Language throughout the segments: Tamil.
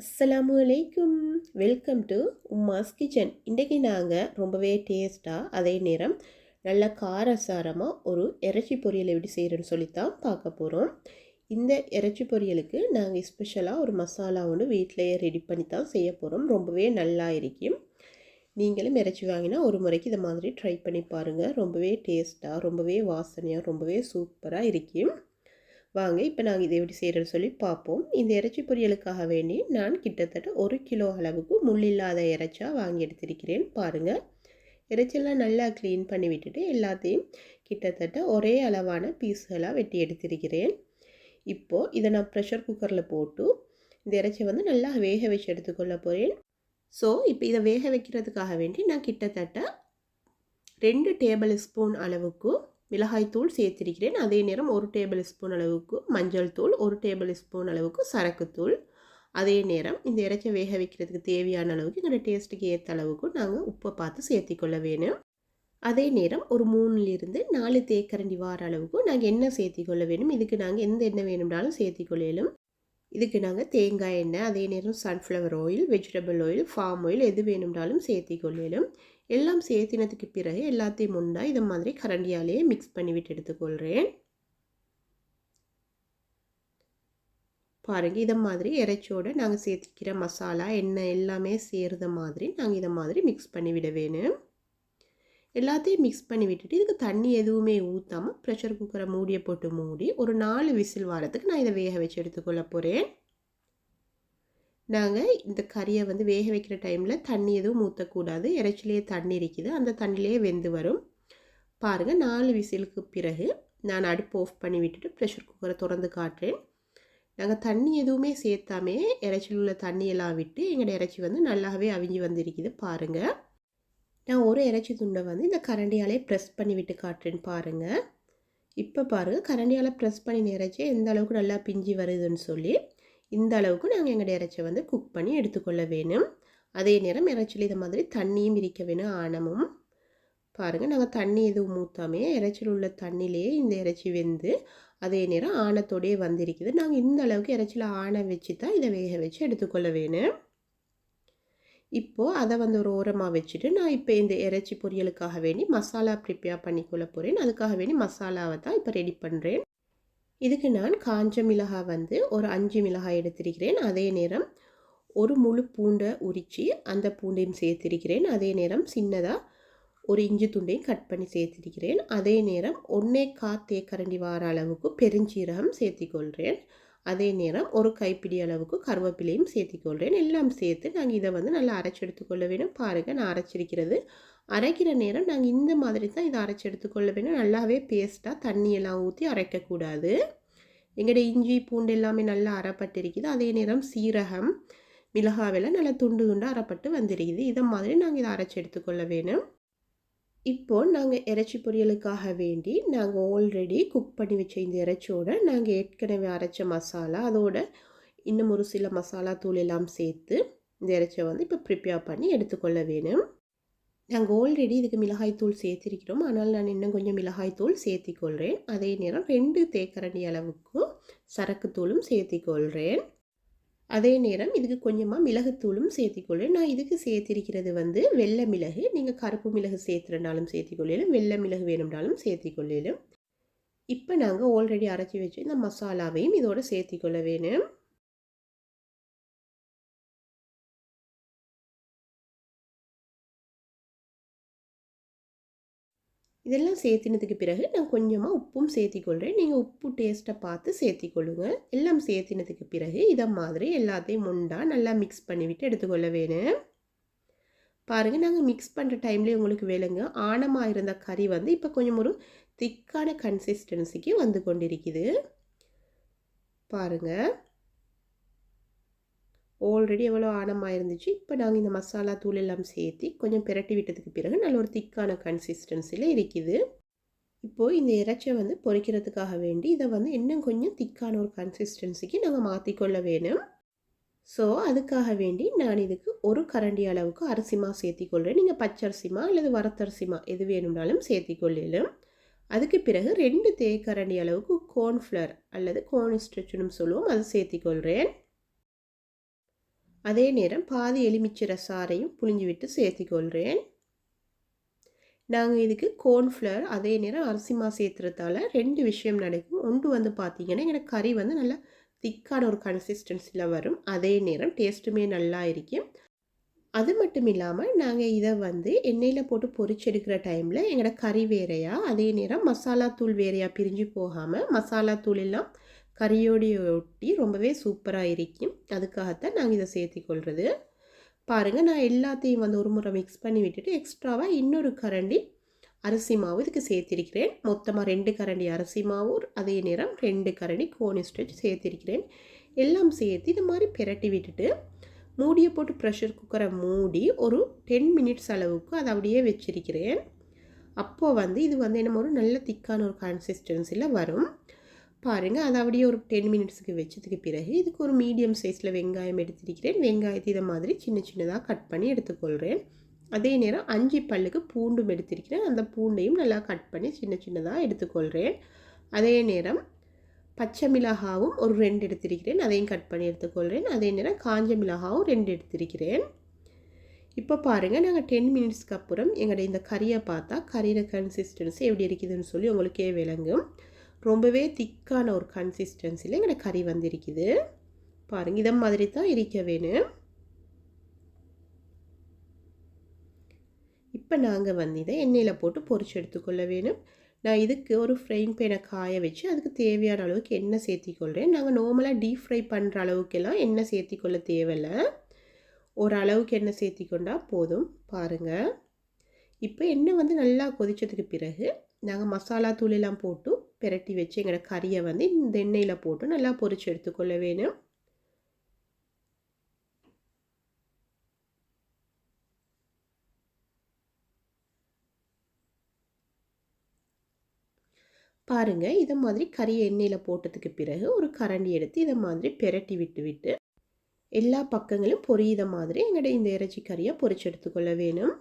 அஸ்ஸலாமு அலைக்கும் வெல்கம் டு உம்மாஸ் கிச்சன் இன்றைக்கி நாங்கள் ரொம்பவே டேஸ்ட்டாக அதே நேரம் நல்ல காரசாரமாக ஒரு இறைச்சி பொரியல் எப்படி செய்கிறேன்னு சொல்லித்தான் பார்க்க போகிறோம் இந்த இறைச்சி பொரியலுக்கு நாங்கள் ஸ்பெஷலாக ஒரு மசாலா ஒன்று வீட்டிலையே ரெடி பண்ணி தான் செய்ய போகிறோம் ரொம்பவே நல்லா இருக்கும். நீங்களும் இறைச்சி வாங்கினா ஒரு முறைக்கு இதை மாதிரி ட்ரை பண்ணி பாருங்கள் ரொம்பவே டேஸ்ட்டாக ரொம்பவே வாசனையாக ரொம்பவே சூப்பராக இருக்கும். வாங்க இப்போ நாங்கள் இதை எப்படி செய்கிறேன்னு சொல்லி பார்ப்போம். இந்த இறைச்சி பொரியலுக்காக வேண்டி நான் கிட்டத்தட்ட ஒரு கிலோ அளவுக்கு முள் இல்லாத இறைச்சா வாங்கி எடுத்திருக்கிறேன். பாருங்கள் இறைச்செல்லாம் நல்லா க்ளீன் பண்ணி விட்டுட்டு எல்லாத்தையும் கிட்டத்தட்ட ஒரே அளவான பீஸ்களாக வெட்டி எடுத்திருக்கிறேன். இப்போது இதை நான் ப்ரெஷர் குக்கரில் போட்டு இந்த இறைச்சி வந்து நல்லா வேக வச்சு எடுத்துக்கொள்ள போகிறேன் ஸோ இப்போ இதை வேக வைக்கிறதுக்காக வேண்டி நான் கிட்டத்தட்ட ரெண்டு டேபிள் ஸ்பூன் அளவுக்கு மிளகாய்த்தூள் சேர்த்திருக்கிறேன். அதே நேரம் ஒரு டேபிள் ஸ்பூன் அளவுக்கு மஞ்சள் தூள் ஒரு டேபிள் ஸ்பூன் அளவுக்கு சரக்குத்தூள் அதே நேரம் இந்த இறைச்சி வேக வைக்கிறதுக்கு தேவையான அளவுக்கு எங்களோட டேஸ்ட்டுக்கு ஏற்ற அளவுக்கு நாங்கள் உப்பை பார்த்து சேர்த்திக்கொள்ள வேணும். அதே நேரம் ஒரு மூணுலேருந்து நாலு தேக்கரண்டி வார அளவுக்கு நாங்கள் எண்ணெய் சேர்த்திக்கொள்ள வேணும். இதுக்கு நாங்கள் எந்த எண்ணெய் வேணும்னாலும் சேர்த்திக்கொள்ளையிலும் இதுக்கு நாங்கள் தேங்காய் எண்ணெய் அதே நேரம் sunflower oil vegetable oil palm oil எது வேணும்னாலும் சேர்த்திக்கொள்ளையிலும் எல்லாம் சேர்த்தினதுக்கு பிறகு எல்லாத்தையும் உண்டா இதை மாதிரி கரண்டியாலேயே மிக்ஸ் பண்ணிவிட்டு எடுத்துக்கொள்கிறேன் பாருங்கள் இதை மாதிரி இறைச்சியோடு நாங்கள் சேர்த்திக்கிற மசாலா எண்ணெய் எல்லாமே சேர்ந்த மாதிரி நாங்கள் இதை மாதிரி மிக்ஸ் பண்ணிவிட வேணும். எல்லாத்தையும் மிக்ஸ் பண்ணி விட்டுட்டு இதுக்கு தண்ணி எதுவுமே ஊற்றாமல் ப்ரெஷர் குக்கரை மூடியை போட்டு மூடி ஒரு நாலு விசில் வாரத்துக்கு நான் இதை வேக வச்சு எடுத்துக்கொள்ள போகிறேன் நாங்கள் இந்த கறியை வந்து வேக வைக்கிற டைமில் தண்ணி எதுவும் ஊற்றக்கூடாது இறைச்சிலேயே தண்ணி இருக்குது. அந்த தண்ணியிலே வெந்து வரும். பாருங்கள் நாலு விசிலுக்கு பிறகு நான் அடுப்பு ஆஃப் பண்ணி விட்டுட்டு ப்ரெஷர் குக்கரை திறந்து காட்டுறேன். நாங்கள் தண்ணி எதுவுமே சேர்த்தாமே இறைச்சியில் உள்ள தண்ணியெல்லாம் விட்டு எங்களோட இறைச்சி வந்து நல்லாவே அவிஞ்சு வந்திருக்குது பாருங்கள் நான் ஒரு இறைச்சி துண்டை வந்து இந்த கரண்டியாலே ப்ரெஸ் பண்ணி விட்டு காட்டுறேன்னு பாருங்கள் இப்போ பாருங்கள் கரண்டியால் ப்ரெஸ் பண்ணி இறைச்சி எந்த அளவுக்கு நல்லா பிஞ்சி வருதுன்னு சொல்லி இந்த அளவுக்கு நாங்கள் எங்களோட இறைச்சியை வந்து குக் பண்ணி எடுத்துக்கொள்ள வேணும். அதே நேரம் இறைச்சியில் இது மாதிரி தண்ணியும் இருக்க வேணும் ஆணமும். பாருங்கள் நாங்கள் தண்ணி எதுவும் ஊற்றாமே இறைச்சியில் உள்ள தண்ணியிலேயே இந்த இறைச்சி வெந்து அதே நேரம் ஆணத்தோடையே வந்திருக்குது. நாங்கள் இந்த அளவுக்கு இறைச்சியில் ஆணை வச்சு தான் இதை வேக வச்சு எடுத்துக்கொள்ள வேணும். இப்போது அதை வந்து ஒரு ஓரமாக வச்சுட்டு நான் இப்போ இந்த இறைச்சி பொரியலுக்காக வேண்டி மசாலா ப்ரிப்பேர் பண்ணிக்கொள்ள போகிறேன் அதுக்காக வேண்டி மசாலாவை தான் இப்போ ரெடி பண்ணுறேன் இதுக்கு நான் காஞ்ச மிளகாய் வந்து ஒரு அஞ்சு மிளகாய் எடுத்திருக்கிறேன். அதே நேரம் ஒரு முழு பூண்டை உரித்து அந்த பூண்டையும் சேர்த்திருக்கிறேன். அதே நேரம் சின்னதாக ஒரு இஞ்சி துண்டையும் கட் பண்ணி சேர்த்திருக்கிறேன். அதே நேரம் ஒன்றே கா தேக்கரண்டி வார அளவுக்கு பெருஞ்சீரகம் சேர்த்திக்கொள்கிறேன் அதே நேரம் ஒரு கைப்பிடி அளவுக்கு கருவேப்பிலையும் சேர்த்துக்கொள்கிறேன் எல்லாம் சேர்த்து நாங்கள் இதை வந்து நல்லா அரைச்சி எடுத்துக்கொள்ள வேணும். பாருங்கள் நான் அரைச்சிருக்கிறது. அரைக்கிற நேரம் நாங்கள் இந்த மாதிரி தான் இதை அரைச்சி எடுத்துக்கொள்ள வேணும். நல்லாவே பேஸ்ட்டாக தண்ணியெல்லாம் ஊற்றி அரைக்கக்கூடாது. எங்களோட இஞ்சி பூண்டு எல்லாமே நல்லா அரைப்பட்டிருக்குது. அதே நேரம் சீரகம் மிளகாவெல்லாம் நல்லா துண்டு துண்டாக அரைப்பட்டு வந்திருக்குது. இதை மாதிரி நாங்கள் இதை அரைச்சி எடுத்துக்கொள்ள வேணும். இப்போது நாங்கள் இறைச்சி பொரியலுக்காக வேண்டி நாங்கள் ஆல்ரெடி குக் பண்ணி வச்ச இந்த இறைச்சியோட நாங்கள் ஏற்கனவே அரைச்ச மசாலா அதோட இன்னும் ஒரு சில மசாலா தூள் எல்லாம் சேர்த்து இந்த இறைச்சியை வந்து இப்போ ப்ரிப்பேர் பண்ணி எடுத்துக்கொள்ள வேணும். நாங்கள் ஆல்ரெடி இதுக்கு மிளகாய் தூள் சேர்த்திருக்கிறோம். ஆனால் நான் இன்னும் கொஞ்சம் மிளகாய் தூள் சேர்த்திக்கொள்கிறேன் அதே நேரம் ரெண்டு தேக்கரண்டி அளவுக்கு சரக்குத்தூளும் சேர்த்திக்கொள்கிறேன் அதே நேரம் இதுக்கு கொஞ்சமாக மிளகுத்தூளும் சேர்த்திக்கொள்ளும் நான் இதுக்கு சேர்த்திருக்கிறது வந்து வெள்ளை மிளகு. நீங்கள் கருப்பு மிளகு சேர்த்துறனாலும் சேர்த்திக்கொள்ளலும் வெள்ளை மிளகு வேணும்னாலும் சேர்த்திக்கொள்ளலும். இப்போ நாங்கள் ஆல்ரெடி அரைச்சி வச்சு இந்த மசாலாவையும் இதோடு சேர்த்திக்கொள்ள வேணும். இதெல்லாம் சேர்த்தினதுக்கு பிறகு நான் கொஞ்சமாக உப்பும் சேர்த்திக்கொள்கிறேன் நீங்கள் உப்பு டேஸ்ட்டை பார்த்து சேர்த்திக்கொள்ளுங்க. எல்லாம் சேர்த்தினதுக்கு பிறகு இதை மாதிரி எல்லாத்தையும் முண்டா நல்லா மிக்ஸ் பண்ணிவிட்டு எடுத்துக்கொள்ள வேணும். பாருங்கள் நாங்கள் மிக்ஸ் பண்ணுற டைம்லேயே உங்களுக்கு வேலைங்க ஆணமாக இருந்த கறி வந்து இப்போ கொஞ்சம் ஒரு திக்கான கன்சிஸ்டன்சிக்கு வந்து கொண்டிருக்குது. பாருங்கள் ஆல்ரெடி எவ்வளோ ஆழமாக இருந்துச்சு இப்போ நாங்கள் இந்த மசாலா தூள் எல்லாம் சேர்த்து கொஞ்சம் பிரட்டி விட்டதுக்கு பிறகு நல்ல ஒரு திக்கான கன்சிஸ்டன்சியில் இருக்குது. இப்போது இந்த இறைச்சை வந்து பொறிக்கிறதுக்காக வேண்டி இதை வந்து இன்னும் கொஞ்சம் திக்கான ஒரு கன்சிஸ்டன்சிக்கு நாங்கள் மாற்றிக்கொள்ள வேணும். ஸோ அதுக்காக வேண்டி நான் இதுக்கு ஒரு கரண்டி அளவுக்கு அரிசிமா சேர்த்திக்கொள்கிறேன் நீங்கள் பச்சரிசிமா அல்லது வரத்தரிசிமா எது வேணும்னாலும் சேர்த்திக்கொள்ளலும். அதுக்கு பிறகு ரெண்டு தேக்கரண்டி அளவுக்கு கோர்ன்ஃப்ளவர் அல்லது கோர்ன் ஸ்ட்ரெச்சுன்னு சொல்லுவோம் அதை சேர்த்திக்கொள்கிறேன் அதே நேரம் பாதி எலுமிச்சை சாறையும் புழிஞ்சு விட்டு சேர்த்திக்கொள்கிறேன். நாங்கள் இதுக்கு கோர்ன்ஃப்ளவர் அதே நேரம் அரிசி மா சேர்த்துறதால ரெண்டு விஷயம் நடக்கும். ஒன்று வந்து பார்த்திங்கன்னா எனக்கு கறி வந்து நல்லா திக்கான ஒரு கன்சிஸ்டன்சியில் வரும். அதே நேரம் டேஸ்ட்டுமே நல்லா இருக்கும். அது மட்டும் இல்லாமல் நாங்கள் இதை வந்து எண்ணெயில் போட்டு பொறிச்செடுக்கிற டைமில் எங்களோட கறி வேறையாக அதே நேரம் மசாலா தூள் வேறையாக பிரிஞ்சு போகாமல் மசாலா தூள் எல்லாம் கறியோடைய ஒட்டி ரொம்பவே சூப்பராக இருக்கும். அதுக்காகத்தான் நாங்கள் இதை சேர்த்திக்கொள்கிறது பாருங்கள் நான் எல்லாத்தையும் வந்து ஒரு முறை மிக்ஸ் பண்ணி விட்டுட்டு எக்ஸ்ட்ராவாக இன்னொரு கரண்டி அரிசி மாவு இதுக்கு சேர்த்திருக்கிறேன். மொத்தமாக ரெண்டு கரண்டி அரிசி மாவு அதே நேரம் ரெண்டு கரண்டி கோனி ஸ்டெச் சேர்த்திருக்கிறேன். எல்லாம் சேர்த்து இது மாதிரி பிரட்டி விட்டுட்டு மூடியை போட்டு ப்ரெஷர் குக்கரை மூடி ஒரு டென் மினிட்ஸ் அளவுக்கு அதை அப்படியே வச்சிருக்கிறேன். அப்போது வந்து இது வந்து என்ன ஒரு நல்ல திக்கான ஒரு கன்சிஸ்டன்சியில் வரும். பாருங்கள் அதை அப்படியே ஒரு டென் மினிட்ஸுக்கு வச்சதுக்கு பிறகு இதுக்கு ஒரு மீடியம் சைஸில் வெங்காயம் எடுத்திருக்கிறேன். வெங்காயத்தை இதை மாதிரி சின்ன சின்னதாக கட் பண்ணி எடுத்துக்கொள்கிறேன் அதே நேரம் அஞ்சு பல்லுக்கு பூண்டும் எடுத்திருக்கிறேன். அந்த பூண்டையும் நல்லா கட் பண்ணி சின்ன சின்னதாக எடுத்துக்கொள்கிறேன் அதே நேரம் பச்சை மிளகாவும் ஒரு ரெண்டு எடுத்திருக்கிறேன். அதையும் கட் பண்ணி எடுத்துக்கொள்கிறேன் அதே நேரம் காஞ்ச மிளகாவும் ரெண்டு எடுத்திருக்கிறேன். இப்போ பாருங்கள் நாங்கள் டென் மினிட்ஸ்க்கு அப்புறம் எங்களுடைய இந்த கறியை பார்த்தா கறியில கன்சிஸ்டன்சி எப்படி இருக்குதுன்னு சொல்லி உங்களுக்கே விளங்கும். ரொம்பவே திக்கான ஒரு கன்சிஸ்டன்சியில் எங்களோட கறி வந்திருக்குது. பாருங்கள் இதை மாதிரி தான் இருக்க வேணும். இப்போ நாங்கள் வந்து இதை எண்ணெயில் போட்டு பொறிச்சு எடுத்துக்கொள்ள வேணும். நான் இதுக்கு ஒரு ஃப்ரைங் பேனை காய வச்சு அதுக்கு தேவையான அளவுக்கு எண்ணெய் சேர்த்திக்கொள்கிறேன் நாங்கள் நார்மலாக டீப் ஃப்ரை பண்ணுற அளவுக்கெல்லாம் எண்ணெய் சேர்த்திக்கொள்ள தேவையில்லை. ஒரு அளவுக்கு எண்ணெய் சேர்த்திக்கொண்டா போதும். பாருங்கள் இப்போ எண்ணெய் வந்து நல்லா கொதித்ததுக்கு பிறகு நாங்கள் மசாலா தூள் எல்லாம் போட்டு பிரட்டி வச்சு எங்களோட கறியை வந்து இந்த எண்ணெயில் போட்டு நல்லா பொறிச்சு எடுத்துக்கொள்ள வேணும். பாருங்கள் இதை மாதிரி கறியை எண்ணெயில் போட்டதுக்கு பிறகு ஒரு கரண்டி எடுத்து இதை மாதிரி பெரட்டி விட்டு விட்டு எல்லா பக்கங்களும் பொரியித மாதிரி எங்களோட இந்த இறைச்சி கறியை பொரிச்சு எடுத்துக்கொள்ள வேணும்.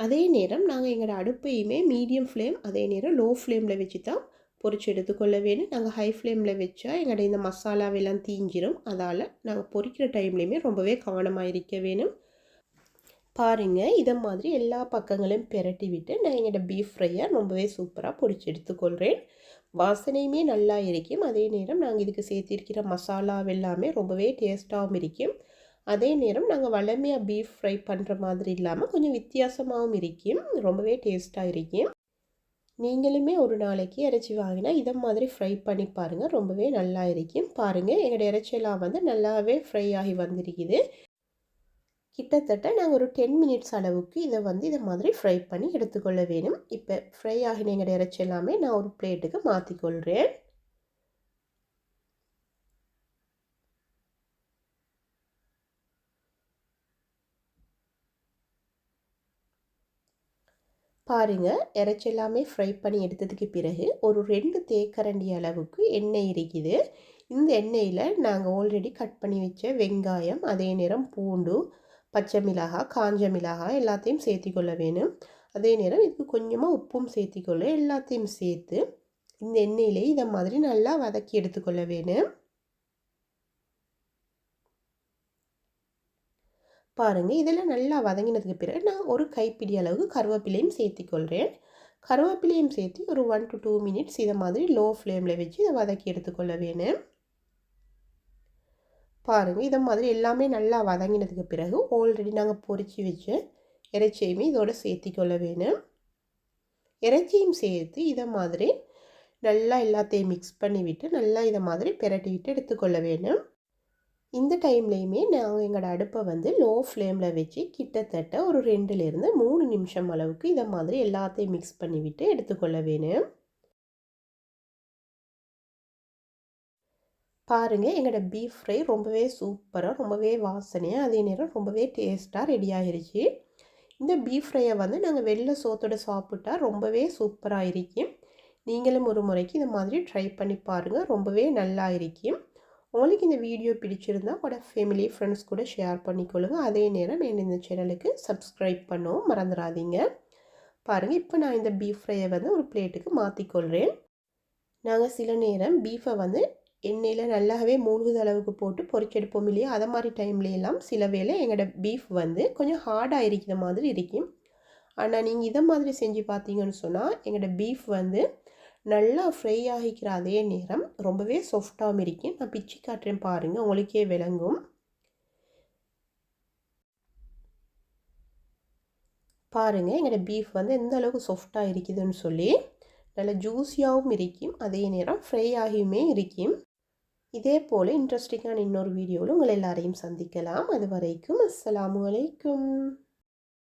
அதே நேரம் நாங்கள் எங்களோட அடுப்பையுமே மீடியம் ஃப்ளேம் அதே நேரம் லோ ஃப்ளேமில் வச்சு தான் பொரிச்சு எடுத்துக்கொள்ள வேணும் நாங்கள் ஹை ஃப்ளேமில் வச்சா எங்களோட இந்த மசாலாவெல்லாம் தீஞ்சிரும். அதால் நாங்கள் பொரிக்கிற டைம்லேயுமே ரொம்பவே கவனமாக இருக்க வேணும். பாருங்கள் இதை மாதிரி எல்லா பக்கங்களையும் பெரட்டி விட்டு நான் என்னோடய பீஃப் ஃப்ரையை ரொம்பவே சூப்பராக பொரிச்சு எடுத்துக்கொள்கிறேன் வாசனையுமே நல்லா இருக்கும். அதே நேரம் நாங்கள் இதுக்கு சேர்த்திருக்கிற மசாலாவெல்லாமே ரொம்பவே டேஸ்ட்டாகவும் இருக்கும். அதே நேரம் நாங்கள் வளமையாக பீஃப் ஃப்ரை பண்ணுற மாதிரி இல்லாமல் கொஞ்சம் வித்தியாசமாகவும் இருக்கும் ரொம்பவே டேஸ்ட்டாக இருக்கும் நீங்களுமே ஒரு நாளைக்கு இறைச்சி வாங்கினா இதை மாதிரி ஃப்ரை பண்ணி பாருங்கள் ரொம்பவே நல்லா இருக்கும் பாருங்கள் எங்களோட இறைச்சியெல்லாம் வந்து நல்லாவே ஃப்ரை ஆகி வந்திருக்குது. கிட்டத்தட்ட நாங்கள் ஒரு டென் மினிட்ஸ் அளவுக்கு இதை வந்து இதை மாதிரி ஃப்ரை பண்ணி எடுத்துக்கொள்ள வேணும். இப்போ ஃப்ரை ஆகின எங்களோட இறைச்சி எல்லாமே நான் ஒரு பிளேட்டுக்கு மாற்றிக்கொள்கிறேன் பாருங்கள் இறைச்சி எல்லாமே ஃப்ரை பண்ணி எடுத்ததுக்கு பிறகு ஒரு ரெண்டு தேக்கரண்டி அளவுக்கு எண்ணெய் இருக்குது இந்த எண்ணெயில் நாங்கள் ஆல்ரெடி கட் பண்ணி வச்ச வெங்காயம் அதே நேரம் பூண்டு பச்சை மிளகாய் காஞ்ச மிளகாய் எல்லாத்தையும் சேர்த்திக்கொள்ள வேணும். அதே நேரம் இதுக்கு கொஞ்சமாக உப்பும் சேர்த்திக்கொள்ள எல்லாத்தையும் சேர்த்து இந்த எண்ணெயிலே இதை மாதிரி நல்லா வதக்கி எடுத்துக்கொள்ள வேணும். பாருங்கள் இதெல்லாம் நல்லா வதங்கினதுக்கு பிறகு நான் ஒரு கைப்பிடி அளவுக்கு கருவேப்பிலையும் சேர்த்திக்கொள்கிறேன் கருவேப்பிலையும் சேர்த்து ஒரு ஒன் டு டூ மினிட்ஸ் இதை மாதிரி லோ ஃப்ளேமில் வச்சு இதை வதக்கி எடுத்துக்கொள்ள வேணும். பாருங்கள் இதை மாதிரி எல்லாமே நல்லா வதங்கினதுக்கு பிறகு ஆல்ரெடி நாங்கள் பொறிச்சு வச்சு இறைச்சியுமே இதோட சேர்த்திக்கொள்ள வேணும். இறைச்சியும் சேர்த்து இதை மாதிரி நல்லா எல்லாத்தையும் மிக்ஸ் பண்ணிவிட்டு நல்லா இதை மாதிரி பிரட்டி விட்டு எடுத்துக்கொள்ள வேணும். இந்த டைம்லேயுமே நாங்கள் எங்களோட அடுப்பை வந்து லோ ஃப்ளேமில் வச்சு கிட்டத்தட்ட ஒரு ரெண்டுலேருந்து மூணு நிமிஷம் அளவுக்கு இதை மாதிரி எல்லாத்தையும் மிக்ஸ் பண்ணிவிட்டு எடுத்துக்கொள்ள வேணும் பாருங்கள் எங்களோட பீஃப் ஃப்ரை ரொம்பவே சூப்பராக ரொம்பவே வாசனையாக அதே நேரம் ரொம்பவே டேஸ்ட்டாக ரெடி ஆகிருச்சு இந்த பீஃப் ஃப்ரையை வந்து நாங்கள் வெளில சோத்தோட சாப்பிட்டா ரொம்பவே சூப்பராக இருக்கும். நீங்களும் ஒரு முறைக்கு இந்த மாதிரி ட்ரை பண்ணி பாருங்கள் ரொம்பவே நல்லா இருக்கும். உங்களுக்கு இந்த வீடியோ பிடிச்சிருந்தா உங்களோட ஃபேமிலி ஃப்ரெண்ட்ஸ் கூட ஷேர் பண்ணிக்கொள்ளுங்க. அதே நேரம் என் இந்த சேனலுக்கு சப்ஸ்கிரைப் பண்ணவும் மறந்துடாதீங்க பாருங்கள் இப்போ நான் இந்த பீஃப் ஃப்ரையை வந்து ஒரு பிளேட்டுக்கு மாற்றிக்கொள்கிறேன் நாங்கள் சில நேரம் பீஃபை வந்து எண்ணெயில் நல்லாவே மூழ்குத அளவுக்கு போட்டு பொறிச்செடுப்போம் இல்லையா? அதை மாதிரி டைம்ல சில வேளை எங்களோட பீஃப் வந்து கொஞ்சம் ஹார்டாக இருக்கிற மாதிரி இருக்கும். ஆனால் நீங்கள் இதை மாதிரி செஞ்சு பார்த்தீங்கன்னு சொன்னால் எங்களோட பீஃப் வந்து நல்லா ஃப்ரை ஆகிக்கிற அதே நேரம் ரொம்பவே சாஃப்டாகவும் இருக்கும் நான் பிச்சு காட்டுறேன் பாருங்கள் உங்களுக்கே விளங்கும். பாருங்கள் எங்களோட பீஃப் வந்து எந்த அளவுக்கு சாஃப்டாக இருக்குதுன்னு சொல்லி நல்ல ஜூஸியாகவும் இருக்கும் அதே நேரம் ஃப்ரை ஆகியுமே இருக்கும் இதே போல் இன்ட்ரெஸ்டிங்கான இன்னொரு வீடியோவில் உங்கள் எல்லாரையும் சந்திக்கலாம். அது வரைக்கும் அஸ்ஸலாமு வலைக்கும்